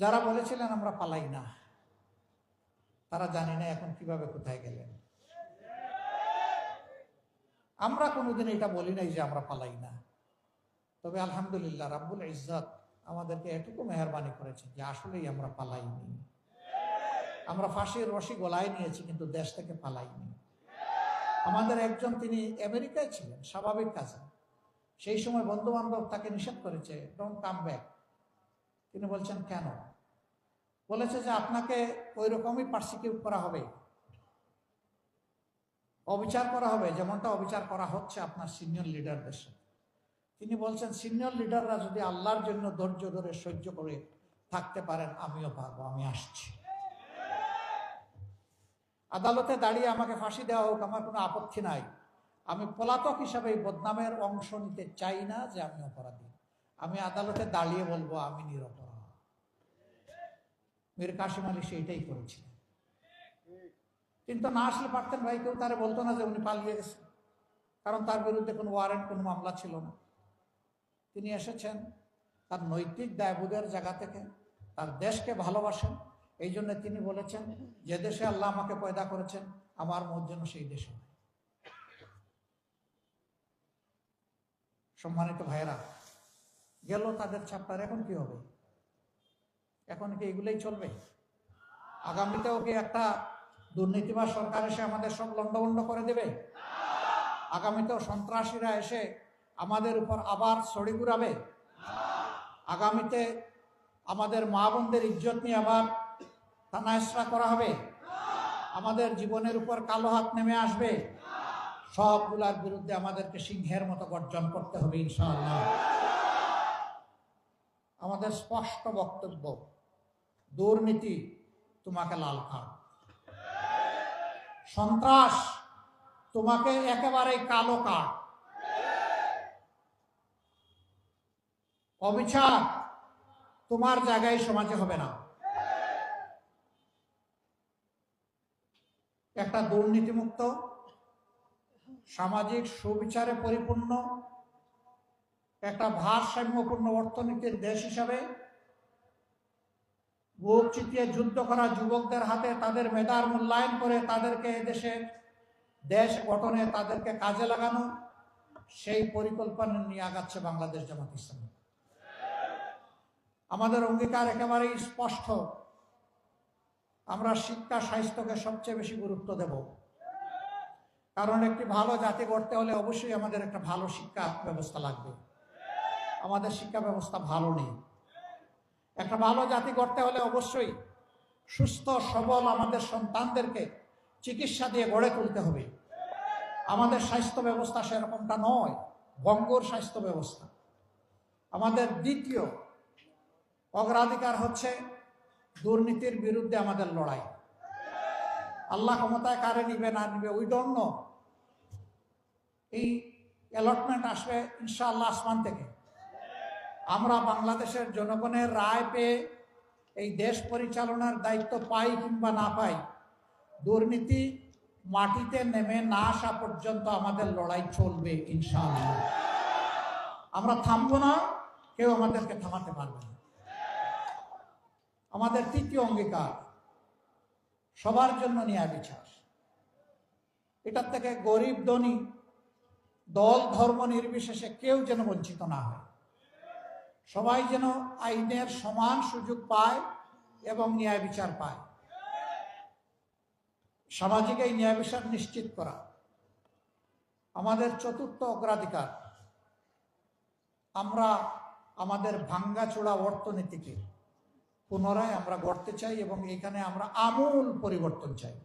যারা বলেছিলেন, আমরা পালাই না। তারা জানি না এখন কীভাবে কোথায় গেলেন। আমরা কোনোদিন এটা বলি নাই যে আমরা পালাই না। তবে আলহামদুলিল্লাহ, রাব্বুল ইজ্জত আমাদেরকে এটুকু মেহরবানি করেছে যে আসলেই আমরা পালাইনি। আমরা ফাঁসির রশি গলায় নিয়েছি, কিন্তু দেশ থেকে পালাইনি। আমাদের একজন তিনি আমেরিকায় ছিলেন, স্বাভাবিক কাজে। সেই সময় বন্ধু বান্ধব তাকে নিষেধ করেছে ডোন্ট কাম ব্যাক তিনি বলছেন, কেন? বলেছে যে আপনাকে ওই রকমই পার্সিকিউট করা হবে। অবিচার করা হবে, যেমনটা অবিচার করা হচ্ছে আপনার সিনিয়র লিডারদের সাথে। তিনি বলছেন সিনিয়র লিডাররা যদি আল্লাহর জন্য ধৈর্য ধরে, সহ্য করে থাকতে পারেন, আমিও পারব, আমি আসছি। আদালতে দাঁড়িয়ে আমাকে ফাঁসি দেওয়া হোক, আমার কোনো আপত্তি নাই। আমি পলাতক হিসাবে এই বদনামের অংশ নিতে চাই না যে আমি অপরাধী। আমি আদালতে দাঁড়িয়ে বলব, আমি নিরপরাধ। মীর কাশিম আলী সেইটাই করেছিলেন। কিন্তু না আসলে পারতেন ভাই, কেউ তারা বলতো না যে উনি পালিয়ে গেছেন। কারণ তার বিরুদ্ধে কোনো ওয়ারেন্ট কোনো মামলা ছিল না। তিনি এসেছেন, তার নৈতিক দায়বোধের জায়গা থেকে, তার দেশকে ভালোবাসেন। এই জন্য তিনি বলেছেন, যে দেশে আল্লাহ আমাকে পয়দা করেছেন, আমার মত যেন সেই দেশে সম্মানিত ভাইয়েরা, গেল তাদের ছাপ্পার এখন কি হবে? এখন কি এগুলোই চলবে? আগামীতেও কি একটা দুর্নীতিবাজ সরকার এসে আমাদের সব লন্ডভন্ড করে দেবে? আগামীতেও সন্ত্রাসীরা এসে আমাদের উপর আবার ছড়ি ঘুরাবে? আগামীতে আমাদের মা বোনদের ইজ্জত নিয়ে আবার তানায়সরা করা হবে? আমাদের জীবনের উপর কালো হাত নেমে আসবে? সবগুলার বিরুদ্ধে আমাদেরকে সিংহের মতো গর্জন করতে হবে ইনশাআল্লাহ। আমাদের স্পষ্ট বক্তব্য দুর্নীতি তোমাকে লাল কার্ড সন্ত্রাস তোমাকে একেবারে কালো কার্ড অবিচার তোমার জায়গায় সমাজে হবে না। একটা দুর্নীতিমুক্ত, সামাজিক সুবিচারে পরিপূর্ণ, একটা ভারসাম্যপূর্ণ অর্থনীতির দেশ হিসাবে বুক চিতিয়ে যুদ্ধ করা যুবকদের হাতে তাদের মেধার মূল্যায়ন করে তাদেরকে দেশে দেশ গঠনে তাদেরকে কাজে লাগানো, সেই পরিকল্পনা নিয়ে আগাচ্ছে বাংলাদেশ জামাত ইসলামী। আমাদের অঙ্গীকার একেবারেই স্পষ্ট। আমরা শিক্ষা, স্বাস্থ্যকে সবচেয়ে বেশি গুরুত্ব দেব। কারণ একটি ভালো জাতি গড়তে হলে অবশ্যই আমাদের একটা ভালো শিক্ষা ব্যবস্থা লাগবে। আমাদের শিক্ষা ব্যবস্থা ভালো নেই। একটা ভালো জাতি গড়তে হলে অবশ্যই সুস্থ, সবল আমাদের সন্তানদেরকে চিকিৎসা দিয়ে গড়ে তুলতে হবে। আমাদের স্বাস্থ্য ব্যবস্থা সেরকমটা নয়, বঙ্গর স্বাস্থ্য ব্যবস্থা। আমাদের দ্বিতীয় অগ্রাধিকার হচ্ছে দুর্নীতির বিরুদ্ধে আমাদের লড়াই। আল্লাহ ক্ষমতায় কারে নিবে না নিবে ডোন্ট নো এই অ্যালটমেন্ট আসবে ইনশাআল্লাহ আসমান থেকে। আমরা বাংলাদেশের জনগণের রায় পেয়ে এই দেশ পরিচালনার দায়িত্ব পাই কিংবা না পাই, দুর্নীতি মাটিতে নেমে না আসা পর্যন্ত আমাদের লড়াই চলবে ইনশাআল্লাহ। আমরা থামবো না, কেউ আমাদেরকে থামাতে পারবে না। আমাদের তৃতীয় অঙ্গীকার, সবার জন্য ন্যায় বিচার। এটার থেকে গরিব ধনী, দল ধর্ম নির্বিশেষে কেউ যেন বঞ্চিত না হয়। সবাই যেন আইনের সমান সুযোগ পায় এবং ন্যায় বিচার পায়। সামাজিক এই ন্যায় বিচার নিশ্চিত করা আমাদের চতুর্থ অগ্রাধিকার। আমরা আমাদের ভাঙ্গাচোড়া অর্থনীতিকে পুনরায় আমরা গড়তে চাই এবং এখানে আমরা আমূল পরিবর্তন চাই।